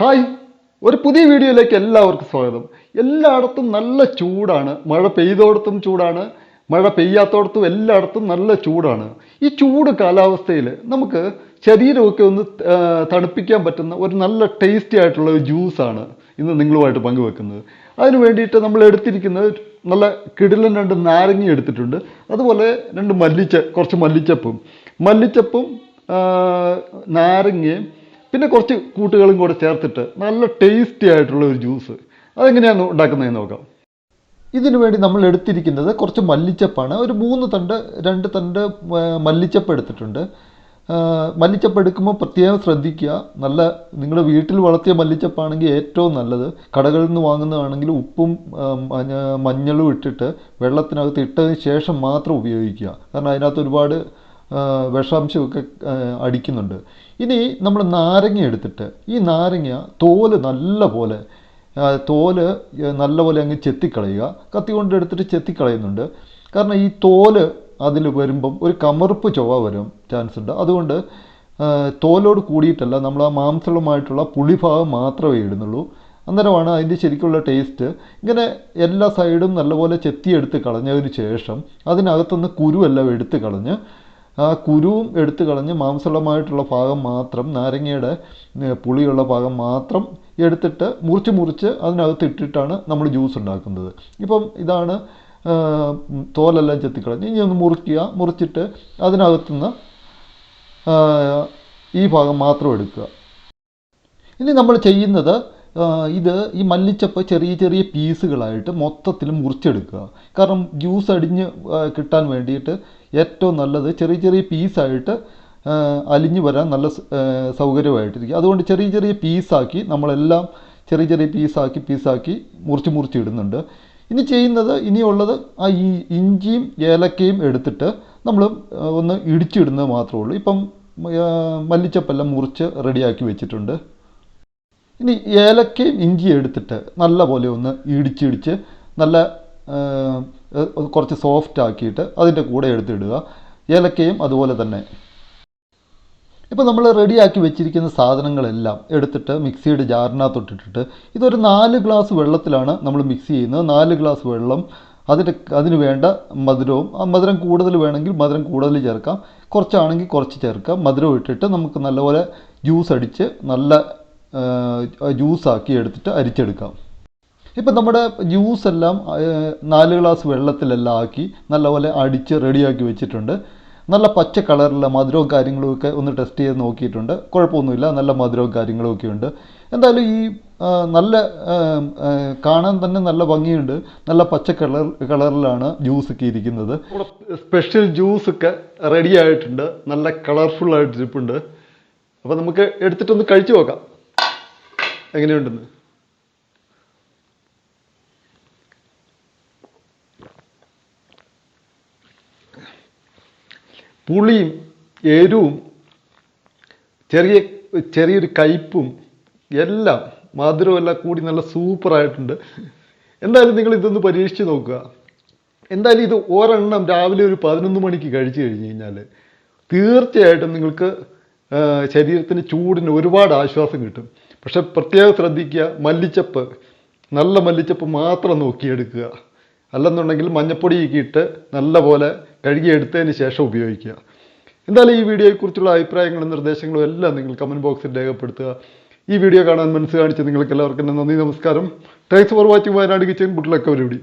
Hi. ഒരു പുതിയ വീഡിയോയിലേക്ക് എല്ലാവർക്കും സ്വാഗതം. എല്ലായിടത്തും നല്ല ചൂടാണ്. മഴ പെയ്തോടത്തും ചൂടാണ്. മഴ പെയ്യാത്തോടത്തും എല്ലായിടത്തും നല്ല ചൂടാണ്. ഈ ചൂട് കാലാവസ്ഥയിൽ നമുക്ക് ശരീരമൊക്കെ ഒന്ന് തണുപ്പിക്കാൻ പറ്റുന്ന ഒരു നല്ല ടേസ്റ്റി ആയിട്ടുള്ള ഒരു ജ്യൂസാണ് ഇന്ന് നിങ്ങളുമായിട്ട് പങ്കുവെക്കുന്നത്. അതിന് വേണ്ടിയിട്ട് നമ്മൾ എടുത്തിരിക്കുന്നത് നല്ല കിടിലൻ രണ്ട് നാരങ്ങ എടുത്തിട്ടുണ്ട്. അതുപോലെ രണ്ട് മല്ലിച്ച കുറച്ച് മല്ലിച്ചപ്പും. മല്ലിച്ചപ്പും നാരങ്ങയും പിന്നെ കുറച്ച് കൂട്ടുകളും കൂടെ ചേർത്തിട്ട് നല്ല ടേസ്റ്റി ആയിട്ടുള്ള ഒരു ജ്യൂസ് അതെങ്ങനെയാണ് ഉണ്ടാക്കുന്നതെന്ന് നോക്കാം. ഇതിനു വേണ്ടി നമ്മൾ എടുത്തിരിക്കുന്നത് കുറച്ച് മല്ലിച്ചപ്പാണ്. ഒരു മൂന്ന് തണ്ട് രണ്ട് തണ്ട് മല്ലിച്ചപ്പ് എടുത്തിട്ടുണ്ട്. മല്ലിച്ചപ്പ് എടുക്കുമ്പോൾ പ്രത്യേകം ശ്രദ്ധിക്കുക. നല്ല നിങ്ങളുടെ വീട്ടിൽ വളർത്തിയ മല്ലിച്ചപ്പാണെങ്കിൽ ഏറ്റവും നല്ലത്. കടകളിൽ നിന്ന് വാങ്ങുന്നതാണെങ്കിൽ ഉപ്പും മഞ്ഞളും ഇട്ടിട്ട് വെള്ളത്തിനകത്ത് ഇട്ടതിന് ശേഷം മാത്രം ഉപയോഗിക്കുക. കാരണം അതിനകത്ത് ഒരുപാട് വിഷാംശമൊക്കെ അടിക്കുന്നുണ്ട്. ഇനി നമ്മൾ നാരങ്ങ എടുത്തിട്ട് ഈ നാരങ്ങ തോൽ നല്ല പോലെ തോൽ നല്ലപോലെ അങ്ങ് ചെത്തിക്കളയുക. കത്തി കൊണ്ട് എടുത്തിട്ട് ചെത്തിക്കളയുന്നുണ്ട്. കാരണം ഈ തോൽ അതിൽ വരുമ്പം ഒരു കമറുപ്പ് ചൊവ്വ വരും ചാൻസ് ഉണ്ട്. അതുകൊണ്ട് തോലോട് കൂടിയിട്ടല്ല നമ്മൾ ആ മാംസളുമായിട്ടുള്ള പുളിഭാഗം മാത്രമേ ഇടുന്നുള്ളൂ. അന്നേരമാണ് അതിന്റെ ശരിക്കുള്ള ടേസ്റ്റ് ഇങ്ങനെ എല്ലാ സൈഡും നല്ലപോലെ ചെത്തിയെടുത്ത് കളഞ്ഞതിന് ശേഷം അതിനകത്തുനിന്ന് കുരുവെല്ലാം എടുത്ത് കളഞ്ഞ് ആ കുരുവും എടുത്തു കളഞ്ഞ് മാംസളമായിട്ടുള്ള ഭാഗം മാത്രം നാരങ്ങയുടെ പുളിയുള്ള ഭാഗം മാത്രം എടുത്തിട്ട് മുറിച്ച് മുറിച്ച് അതിനകത്ത് ഇട്ടിട്ടാണ് നമ്മൾ ജ്യൂസ് ഉണ്ടാക്കുന്നത്. ഇപ്പം ഇതാണ് തോലെല്ലാം ചെത്തിക്കളഞ്ഞ് ഇനി ഒന്ന് മുറിക്കുക. മുറിച്ചിട്ട് അതിനകത്തുനിന്ന് ഈ ഭാഗം മാത്രം എടുക്കുക. ഇനി നമ്മൾ ചെയ്യുന്നത് ഇത് ഈ മല്ലിച്ചപ്പ് ചെറിയ ചെറിയ പീസുകളായിട്ട് മൊത്തത്തിൽ മുറിച്ചെടുക്കുക. കാരണം ജ്യൂസ് അടിഞ്ഞ് കിട്ടാൻ വേണ്ടിയിട്ട് ഏറ്റവും നല്ലത് ചെറിയ ചെറിയ പീസായിട്ട് അലിഞ്ഞു വരാൻ നല്ല സൗകര്യമായിട്ടിരിക്കും. അതുകൊണ്ട് ചെറിയ ചെറിയ പീസാക്കി നമ്മളെല്ലാം ചെറിയ ചെറിയ പീസാക്കി പീസാക്കി മുറിച്ച് മുറിച്ച് ഇടുന്നുണ്ട്. ഇനി ചെയ്യുന്നത് ഇനിയുള്ളത് ആ ഈ ഇഞ്ചിയും ഏലക്കയും എടുത്തിട്ട് നമ്മൾ ഒന്ന് ഇടിച്ചിടുന്നത് മാത്രമേ ഉള്ളൂ. ഇപ്പം മല്ലിച്ചപ്പെല്ലാം മുറിച്ച് റെഡിയാക്കി വെച്ചിട്ടുണ്ട്. ഇനി ഏലക്കയും ഇഞ്ചിയും എടുത്തിട്ട് നല്ല പോലെ ഒന്ന് ഇടിച്ചിടിച്ച് നല്ല കുറച്ച് സോഫ്റ്റ് ആക്കിയിട്ട് അതിന്റെ കൂടെ എടുത്തിടുക. ഏലക്കയും അതുപോലെ തന്നെ. ഇപ്പോൾ നമ്മൾ റെഡിയാക്കി വെച്ചിരിക്കുന്ന സാധനങ്ങളെല്ലാം എടുത്തിട്ട് മിക്സിയുടെ ജാറിനകത്തൊട്ടിട്ടിട്ട് ഇതൊരു നാല് ഗ്ലാസ് വെള്ളത്തിലാണ് നമ്മൾ മിക്സ് ചെയ്യുന്നത്. നാല് ഗ്ലാസ് വെള്ളം അതിന് അതിന് വേണ്ട മധുരവും ആ മധുരം കൂടുതൽ വേണമെങ്കിൽ മധുരം കൂടുതൽ ചേർക്കാം. കുറച്ചാണെങ്കിൽ കുറച്ച് ചേർക്കാം. മധുരം ഇട്ടിട്ട് നമുക്ക് നല്ലപോലെ ജ്യൂസ് അടിച്ച് നല്ല ജ്യൂസാക്കി എടുത്തിട്ട് അരിച്ചെടുക്കാം. ഇപ്പം നമ്മുടെ ജ്യൂസ് എല്ലാം നാല് ഗ്ലാസ് വെള്ളത്തിലെല്ലാം ആക്കി നല്ലപോലെ അടിച്ച് റെഡിയാക്കി വെച്ചിട്ടുണ്ട്. നല്ല പച്ച കളറിലുള്ള മധുരവും കാര്യങ്ങളും ഒക്കെ ഒന്ന് ടെസ്റ്റ് ചെയ്ത് നോക്കിയിട്ടുണ്ട്. കുഴപ്പമൊന്നുമില്ല നല്ല മധുരവും കാര്യങ്ങളും ഒക്കെ ഉണ്ട്. എന്തായാലും ഈ നല്ല കാണാൻ തന്നെ നല്ല ഭംഗിയുണ്ട്. നല്ല പച്ച കളർ കളറിലാണ് ജ്യൂസ് ഒക്കെ ഇരിക്കുന്നത്. സ്പെഷ്യൽ ജ്യൂസ് ഒക്കെ റെഡി ആയിട്ടുണ്ട്. നല്ല കളർഫുൾ ആയിട്ട് ഇരിപ്പുണ്ട്. അപ്പോൾ നമുക്ക് എടുത്തിട്ടൊന്ന് കഴിച്ചു നോക്കാം. എങ്ങനെയുണ്ടെന്ന്? പുളിയും എരിവും ചെറിയ ചെറിയൊരു കയ്പും എല്ലാം മധുരവും എല്ലാം കൂടി നല്ല സൂപ്പറായിട്ടുണ്ട്. എന്തായാലും നിങ്ങൾ ഇതൊന്ന് പരീക്ഷിച്ച് നോക്കുക. എന്തായാലും ഇത് ഒരെണ്ണം രാവിലെ ഒരു പതിനൊന്ന് മണിക്ക് കഴിച്ചു കഴിഞ്ഞ് കഴിഞ്ഞാൽ തീർച്ചയായിട്ടും നിങ്ങൾക്ക് ശരീരത്തിന് ചൂടിന് ഒരുപാട് ആശ്വാസം കിട്ടും. പക്ഷെ പ്രത്യേകം ശ്രദ്ധിക്കുക മല്ലിച്ചപ്പ് നല്ല മല്ലിച്ചപ്പ് മാത്രം നോക്കിയെടുക്കുക. അല്ലെന്നുണ്ടെങ്കിൽ മഞ്ഞപ്പൊടിയൊക്കെ ഇട്ട് നല്ലപോലെ കഴുകിയെടുത്തതിന് ശേഷം ഉപയോഗിക്കുക. എന്തായാലും ഈ വീഡിയോയെക്കുറിച്ചുള്ള അഭിപ്രായങ്ങളും നിർദ്ദേശങ്ങളും എല്ലാം നിങ്ങൾ കമന്റ് ബോക്സിൽ രേഖപ്പെടുത്തുക. ഈ വീഡിയോ കാണാൻ മനസ്സ് കാണിച്ച നിങ്ങൾക്ക് എല്ലാവർക്കും നന്ദി നമസ്കാരം. Thanks for watching Wayanad kitchen good luck പരിപാടി